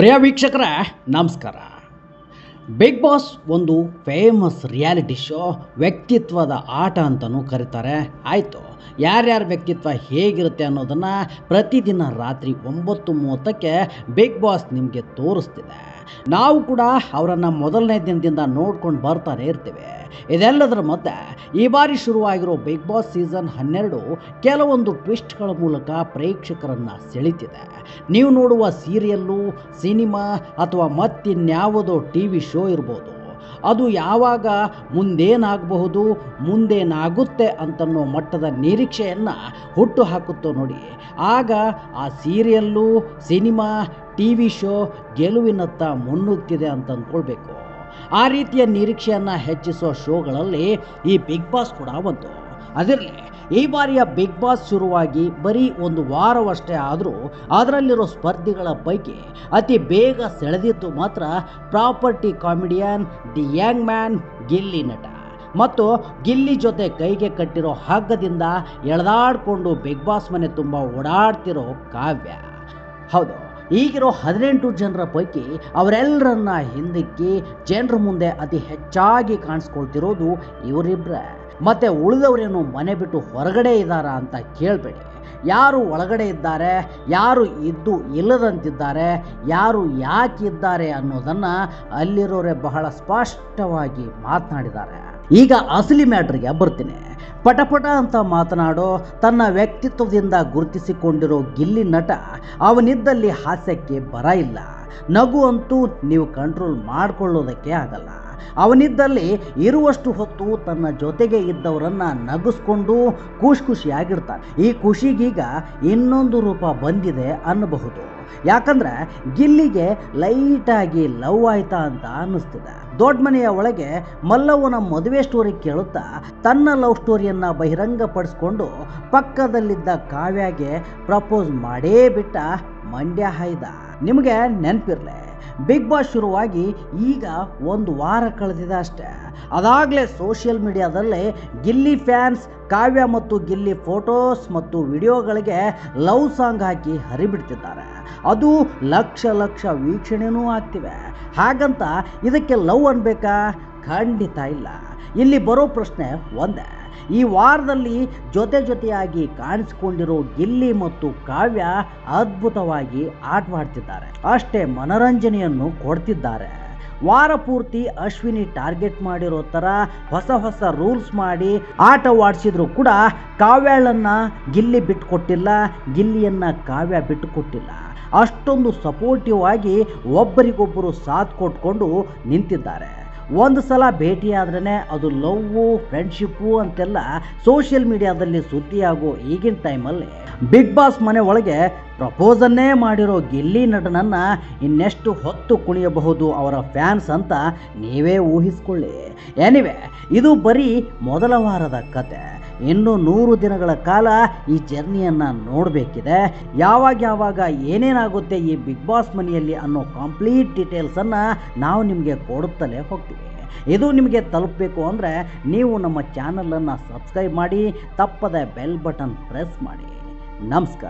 ಪ್ರಿಯ ವೀಕ್ಷಕರ ನಮಸ್ಕಾರ. Big boss ಒಂದು ಫೇಮಸ್ ರಿಯಾಲಿಟಿ ಶೋ ವ್ಯಕ್ತಿತ್ವದ ಆಟ ಅಂತಲೂ ಕರೀತಾರೆ. ಆಯಿತು. ಯಾರ್ಯಾರ ವ್ಯಕ್ತಿತ್ವ ಹೇಗಿರುತ್ತೆ ಅನ್ನೋದನ್ನು ಪ್ರತಿದಿನ ರಾತ್ರಿ ಒಂಬತ್ತು ಮೂವತ್ತಕ್ಕೆ ಬಿಗ್ ಬಾಸ್ ನಿಮಗೆ ತೋರಿಸ್ತಿದೆ. ನಾವು ಕೂಡ ಅವರನ್ನು ಮೊದಲನೇ ದಿನದಿಂದ ನೋಡ್ಕೊಂಡು ಬರ್ತಾನೆ ಇರ್ತೇವೆ. ಇದೆಲ್ಲದರ ಮಧ್ಯೆ ಈ ಬಾರಿ ಶುರುವಾಗಿರೋ ಬಿಗ್ ಬಾಸ್ ಸೀಸನ್ ಹನ್ನೆರಡು ಕೆಲವೊಂದು ಟ್ವಿಸ್ಟ್ಗಳ ಮೂಲಕ ಪ್ರೇಕ್ಷಕರನ್ನು ಸೆಳೀತಿದೆ. ನೀವು ನೋಡುವ ಸೀರಿಯಲ್ಲು ಸಿನಿಮಾ ಅಥವಾ ಮತ್ತಿನ್ಯಾವುದೋ ಟಿ ವಿ ಶೋ ಇರ್ಬೋದು. ಅದು ಯಾವಾಗ ಮುಂದೇನಾಗಬಹುದು, ಮುಂದೇನಾಗುತ್ತೆ ಅಂತನ್ನೋ ಮಟ್ಟದ ನಿರೀಕ್ಷೆಯನ್ನು ಹುಟ್ಟು ಹಾಕುತ್ತೋ ನೋಡಿ. ಆಗ ಆ serial, cinema T V show ಗೆಲುವಿನತ್ತ ಮುನ್ನುಗ್ತಿದೆ ಅಂತ ಅಂದ್ಕೊಳ್ಬೇಕು ಆ ರೀತಿಯ ನಿರೀಕ್ಷೆಯನ್ನು ಹೆಚ್ಚಿಸುವ ಶೋಗಳಲ್ಲಿ ಈ ಬಿಗ್ ಬಾಸ್ ಕೂಡ ಒಂದು. ಅದರಲ್ಲಿ ಈ ಬಾರಿಯ ಬಿಗ್ ಬಾಸ್ ಶುರುವಾಗಿ ಬರೀ ಒಂದು ವಾರವಷ್ಟೇ ಆದರೂ ಅದರಲ್ಲಿರೋ ಸ್ಪರ್ಧಿಗಳ ಪೈಕಿ ಅತಿ ಬೇಗ ಸೆಳೆದಿದ್ದು ಮಾತ್ರ property comedian the young man Gilli ನಟ. ಮತ್ತು ಗಿಲ್ಲಿ ಜೊತೆ ಕೈಗೆ ಕಟ್ಟಿರೋ ಹಗ್ಗದಿಂದ ಎಳೆದಾಡಿಕೊಂಡು ಬಿಗ್ ಬಾಸ್ ಮನೆ ತುಂಬ ಓಡಾಡ್ತಿರೋ ಕಾವ್ಯ. ಹೌದು ಈಗಿರೋ ಹದಿನೆಂಟು ಜನರ ಪೈಕಿ ಅವರೆಲ್ಲರನ್ನ ಹಿಂದಿಕ್ಕಿ ಜನರ ಮುಂದೆ ಅತಿ ಹೆಚ್ಚಾಗಿ ಕಾಣಿಸ್ಕೊಳ್ತಿರೋದು ಇವರಿಬ್ಬರೇ ಮತ್ತೆ ಉಳಿದವರೇನು ಮನೆ ಬಿಟ್ಟು ಹೊರಗಡೆ ಇದ್ದಾರಾ ಅಂತ ಕೇಳಬೇಡಿ. ಯಾರು ಒಳಗಡೆ ಇದ್ದಾರೆ, ಯಾರು ಇದ್ದು ಇಲ್ಲದಂತಿದ್ದಾರೆ, ಯಾರು ಯಾಕಿದ್ದಾರೆ ಅನ್ನೋದನ್ನು ಅಲ್ಲಿರೋರೆ ಬಹಳ ಸ್ಪಷ್ಟವಾಗಿ ಮಾತನಾಡಿದ್ದಾರೆ. ಈಗ ಅಸಲಿ ಮ್ಯಾಟ್ರಿಗೆ ಬರ್ತೀನಿ. ಪಟಪಟ ಅಂತ ಮಾತನಾಡೋ ತನ್ನ ವ್ಯಕ್ತಿತ್ವದಿಂದ ಗುರುತಿಸಿಕೊಂಡಿರೋ ಗಿಲ್ಲಿ ನಟ ಅವನಿದ್ದಲ್ಲಿ ಹಾಸ್ಯಕ್ಕೆ ಬರ ಇಲ್ಲ. ನಗು ಅಂತೂ ನೀವು ಕಂಟ್ರೋಲ್ ಮಾಡಿಕೊಳ್ಳೋದಕ್ಕೆ ಆಗಲ್ಲ. ಅವನಿದ್ದಲ್ಲಿ ಇರುವಷ್ಟು ಹೊತ್ತು ತನ್ನ ಜೊತೆಗೆ ಇದ್ದವರನ್ನ ನಗಿಸ್ಕೊಂಡು ಖುಷಿ ಖುಷಿಯಾಗಿರ್ತಾನೆ. ಈ ಖುಷಿಗೀಗ ಇನ್ನೊಂದು ರೂಪ ಬಂದಿದೆ ಅನ್ನಬಹುದು. ಯಾಕಂದ್ರೆ ಗಿಲ್ಲಿಗೆ ಲೈಟಾಗಿ ಲವ್ ಆಯ್ತಾ ಅಂತ ಅನ್ನಿಸ್ತಿದೆ. ದೊಡ್ಡ ಮನೆಯ ಒಳಗೆ ಮಲ್ಲವ್ವನ ಮದುವೆ ಸ್ಟೋರಿ ಕೇಳುತ್ತಾ ತನ್ನ ಲವ್ ಸ್ಟೋರಿಯನ್ನ ಬಹಿರಂಗಪಡಿಸ್ಕೊಂಡು ಪಕ್ಕದಲ್ಲಿದ್ದ ಕಾವ್ಯಾಗೆ ಪ್ರಪೋಸ್ ಮಾಡೇ ಬಿಟ್ಟ ಮಂಡ್ಯ ಹಾಯ್ದ ನಿಮಗೆ ನೆನಪಿರ್ಲೆ. ಬಿಗ್ ಬಾಸ್ ಶುರುವಾಗಿ ಈಗ ಒಂದು ವಾರ ಕಳೆದಿದೆ ಅಷ್ಟೇ. ಅದಾಗಲೇ ಸೋಷಿಯಲ್ ಮೀಡಿಯಾದಲ್ಲಿ ಗಿಲ್ಲಿ ಫ್ಯಾನ್ಸ್ ಕಾವ್ಯ ಮತ್ತು ಗಿಲ್ಲಿ ಫೋಟೋಸ್ ಮತ್ತು ವಿಡಿಯೋಗಳಿಗೆ ಲವ್ ಸಾಂಗ್ ಹಾಕಿ ಹರಿಬಿಡ್ತಿದ್ದಾರೆ. ಅದು ಲಕ್ಷ ಲಕ್ಷ ವೀಕ್ಷಣೆನೂ ಆಗ್ತಿವೆ. ಹಾಗಂತ ಇದಕ್ಕೆ ಲವ್ ಅನ್ಬೇಕಾ? ಖಂಡಿತ ಇಲ್ಲ. ಇಲ್ಲಿ ಬರೋ ಪ್ರಶ್ನೆ ಒಂದೇ. ಈ ವಾರದಲ್ಲಿ ಜೊತೆ ಜೊತೆಯಾಗಿ ಕಾಣಿಸಿಕೊಂಡಿರೋ ಗಿಲ್ಲಿ ಮತ್ತು ಕಾವ್ಯ ಅದ್ಭುತವಾಗಿ ಆಟವಾಡ್ತಿದ್ದಾರೆ. ಅಷ್ಟೇ ಮನರಂಜನೆಯನ್ನು ಕೊಡ್ತಿದ್ದಾರೆ. ವಾರ ಪೂರ್ತಿ ಅಶ್ವಿನಿ ಟಾರ್ಗೆಟ್ ಮಾಡಿರೋ ಥರ ಹೊಸ ಹೊಸ ರೂಲ್ಸ್ ಮಾಡಿ ಆಟವಾಡಿಸಿದ್ರು ಕೂಡ ಕಾವ್ಯಾಳನ್ನ ಗಿಲ್ಲಿ ಬಿಟ್ಟುಕೊಟ್ಟಿಲ್ಲ ಗಿಲ್ಲಿಯನ್ನು ಕಾವ್ಯ ಬಿಟ್ಟುಕೊಟ್ಟಿಲ್ಲ ಅಷ್ಟೊಂದು ಸಪೋರ್ಟಿವ್ ಆಗಿ ಒಬ್ಬರಿಗೊಬ್ಬರು ಸಾಥ್ ಕೊಟ್ಕೊಂಡು ನಿಂತಿದ್ದಾರೆ. ಒಂದು ಸಲ ಭೇಟಿಯಾದ್ರೇ ಅದು ಲವ್ವು ಫ್ರೆಂಡ್ಶಿಪ್ಪು ಅಂತೆಲ್ಲ ಸೋಷಿಯಲ್ ಮೀಡಿಯಾದಲ್ಲಿ ಸುದ್ದಿಯಾಗೋ ಈಗಿನ ಟೈಮಲ್ಲಿ ಬಿಗ್ ಬಾಸ್ ಮನೆ ಒಳಗೆ ಪ್ರಪೋಸನ್ನೇ ಮಾಡಿರೋ ಗಿಲ್ಲಿ ನಟನನ್ನು ಇನ್ನೆಷ್ಟು ಹೊತ್ತು ಕುಣಿಯಬಹುದು ಅವರ ಫ್ಯಾನ್ಸ್ ಅಂತ ನೀವೇ ಊಹಿಸ್ಕೊಳ್ಳಿ. ಎನಿವೆ ಇದು ಬರೀ ಮೊದಲ ವಾರದ ಕತೆ. ಇನ್ನು ನೂರು ದಿನಗಳ ಕಾಲ ಈ ಜರ್ನಿಯನ್ನು ನೋಡಬೇಕಿದೆ. ಯಾವಾಗ ಯಾವಾಗ ಏನೇನಾಗುತ್ತೆ ಈ ಬಿಗ್ ಬಾಸ್ ಮನೆಯಲ್ಲಿ ಅನ್ನೋ ಕಂಪ್ಲೀಟ್ ಡೀಟೇಲ್ಸನ್ನು ನಾವು ನಿಮಗೆ ಕೊಡುತ್ತಲೇ ಹೋಗ್ತೀವಿ. ಇದು ನಿಮಗೆ ತಲುಪಬೇಕು ಅಂದರೆ ನೀವು ನಮ್ಮ ಚಾನಲನ್ನು ಸಬ್ಸ್ಕ್ರೈಬ್ ಮಾಡಿ, ತಪ್ಪದೆ ಬೆಲ್ ಬಟನ್ ಪ್ರೆಸ್ ಮಾಡಿ. ನಮಸ್ಕಾರ.